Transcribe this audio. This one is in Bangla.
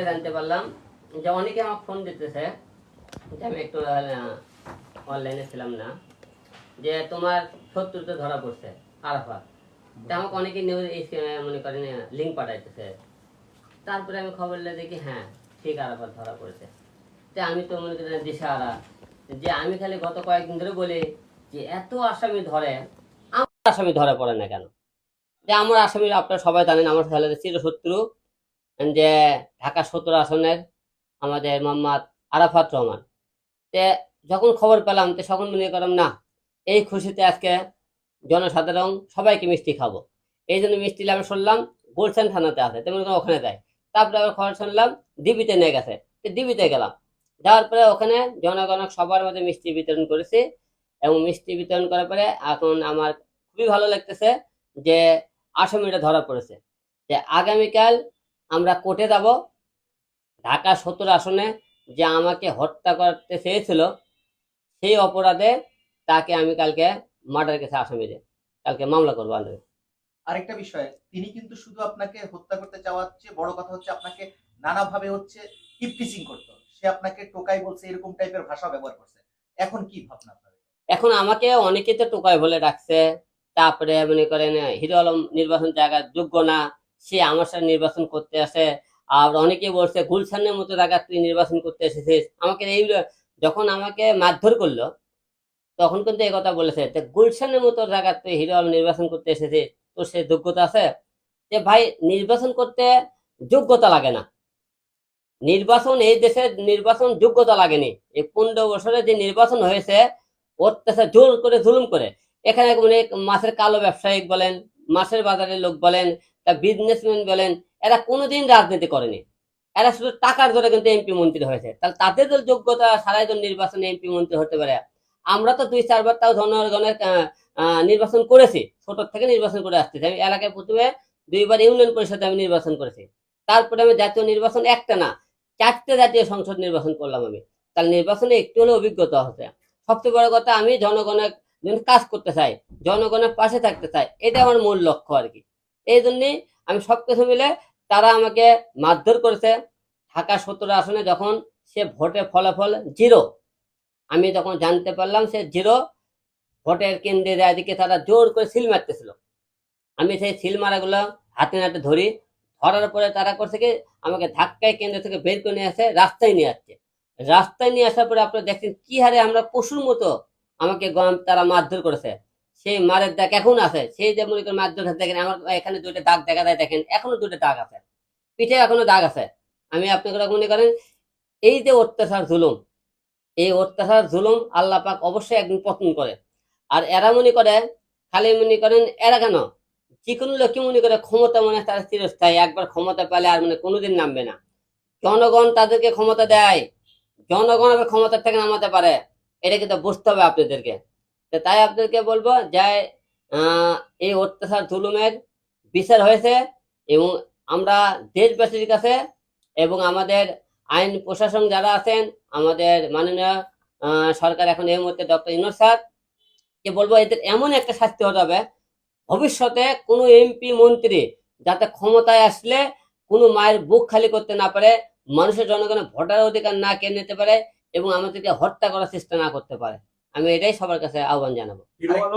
পেলে জানতে পারলাম যে অনেকে আমার ফোন দিতেছে যে আমি একটু অনলাইনে ছিলাম না, যে তোমার শত্রুতে ধরা পড়ছে, আরাফাত। তা আমাকে অনেকে নিউজ মনে করেন লিঙ্ক পাঠাইতেছে। তারপরে আমি খবর দেখি হ্যাঁ ঠিক আরাফাত ধরা পড়েছে। তা আমি তো মনে করি দিশা দিশাহারা যে আমি খালি গত কয়েকদিন ধরে বলি যে এত আসামি ধরে, আমার আসামি ধরা পড়ে না কেন? যে আমার আসামি আপনারা সবাই জানেন, আমার ছেলে চিরশত্রু। যে ঢাকা সত্তর আসনের আমাদের মোহাম্মদ আরাফাত রহমান। তে যখন খবর পেলাম, তো তখন মনে করলাম, না, এই খুশিতে আজকে জনসাধারণ সবাইকে মিষ্টি খাব। এই জন্য মিষ্টি আমি শুনলাম, গুলশান থানাতে আছে তেমন ওখানে যায় তারপরে আবার খবর শুনলাম, ডিবিতে নিয়ে গেছে। তো ডিবিতে গেলাম। যাওয়ার পরে ওখানে জনগণ সবার মধ্যে মিষ্টি বিতরণ করেছি এবং মিষ্টি বিতরণ করার পরে এখন আমার খুবই ভালো লাগতেছে যে আসামিটা ধরা পড়েছে। যে আগামীকাল আমরা কোর্টে যাব। ঢাকা সত্তর আসনে যে আমাকে হত্যা করতে চেয়েছিল সেই অপরাধে তাকে আমি কালকে মার্ডার কেসে আসামি কালকে মামলা করব আন্দাজে আরেকটা বিষয় তিনি কিন্তু শুধু আপনাকে হত্যা করতে চাওয়ার চেয়ে বড় কথা হচ্ছে আপনাকে নানাভাবে হচ্ছে ইপটিচিং করতো সে আপনাকে টোকাই বলছে এরকম টাইপের ভাষা ব্যবহার করছে। এখন কি ভাবনা আপনার? এখন আমাকে অনেকে তো টোকাই বলে রাখছে তারপরে মনে করেন হিরো আলম নির্বাচন জায়গার যোগ্য না সে আমার সাথে নির্বাচন করতে আসে। আর অনেকে বলছে, গুলশানের মতো জায়গা তুই নির্বাচন করতে এসেছিস আমাকে এই যখন আমাকে মারধর করল, তখন কিন্তু এই কথা বলেছে যে, গুলশানের মতো জায়গা তুই হিরো আলম নির্বাচন করতে এসেছিস তোর সে যোগ্যতা আছে? যে, ভাই, নির্বাচন করতে যোগ্যতা লাগে না। নির্বাচন, এই দেশের নির্বাচন যোগ্যতা লাগেনি। এই পনেরো বছরে যে নির্বাচন হয়েছে অত্যাচার জোর করে জুলুম করে। এখানে অনেক মাছের কালো ব্যবসায়িক বলেন, মাছের বাজারের লোক বলেন তা বিজনেসম্যান বলেন, এরা কোনোদিন রাজনীতি করেনি। এরা শুধু টাকার জোরে কিন্তু এমপি মন্ত্রী হয়েছে। তাহলে তাদের তো যোগ্যতা সারাই জন নির্বাচনে এমপি মন্ত্রী হতে পারে। আমরা তো দুই চারবার তাও জনগণের নির্বাচন করেছি। ছোট থেকে নির্বাচন করে আসতেছি আমি এলাকায় প্রথমে দুইবার ইউনিয়ন পরিষদে আমি নির্বাচন করেছি। তারপরে আমি জাতীয় নির্বাচন একটা না, চারটে জাতীয় সংসদ নির্বাচন করলাম আমি। তাহলে নির্বাচনে একটু হলেও অভিজ্ঞতা হচ্ছে। সবচেয়ে বড় কথা আমি জনগণের কাজ করতে চাই, জনগণের পাশে থাকতে চাই। এটা আমার মূল লক্ষ্য আর কি। এই জন্যই আমি সবকিছু মিলে তারা আমাকে মারধর করেছে। ঢাকা সত্তর আসনে যখন সে ভোটে ফলাফল জিরো, আমি তখন জানতে পারলাম সে জিরো ভোটের কেন্দ্রের এদিকে তারা জোর করে সিল মারতেছিল। আমি সেই সিল মারাগুলো হাতে নাতে ধরি, ধরার পরে তারা করছে কি, আমাকে ধাক্কায় কেন্দ্র থেকে বের করে নিয়ে আসে, রাস্তায় নিয়ে আসছে। রাস্তায় নিয়ে আসার পরে আপনারা দেখছেন কি হারে আমরা পশুর মতো আমাকে গম- তারা মারধর করেছে। সেই মারের দাগ এখন আছে। সেই যে মনে করেন মারধর আছে দেখেন, আমার এখানে দুটো দাগ দেখা যায় দেখেন, এখনও দুটো দাগ আছে। পিঠে এখনও দাগ আছে। আমি আপনাকে মনে করেন, এই যে অত্যাচার জুলুম, এই অত্যাচার জুলুম আল্লাহ পাক অবশ্যই একদিন পতন করে। আর এরা মনে করে, খালি মনে করেন, এরা কেন? যে কোনো লোককে মনে করে ক্ষমতা মনে তারা চিরস্থায়ী, একবার ক্ষমতা পেলে আর মানে কোনোদিন নামবে না। জনগণ তাদেরকে ক্ষমতা দেয়, জনগণ আবার ক্ষমতা থেকে নামাতে পারে। এটা কিন্তু বুঝতে হবে আপনাদেরকে। তো তাই আপনাদেরকে বলব যে এই অত্যাচার জুলুমের বিচার হয়েছে এবং আমরা দেশবাসীর কাছে এবং আমাদের আইন প্রশাসন যারা আছেন, আমাদের মাননীয় সরকার এখন এই মুহূর্তে ডক্টর ইনোর স্যার, কে বলব, এদের এমন একটা শাস্তি হতে হবে, ভবিষ্যতে কোনো এমপি, মন্ত্রী যাতে ক্ষমতায় আসলে কোনো মায়ের বুক খালি করতে না পারে, মানুষের জনগণের ভোটার অধিকার না কেড়ে নিতে পারে এবং আমাদেরকে হত্যা করার চেষ্টা না করতে পারে। আমি এটাই সবার কাছে আহ্বান জানাব।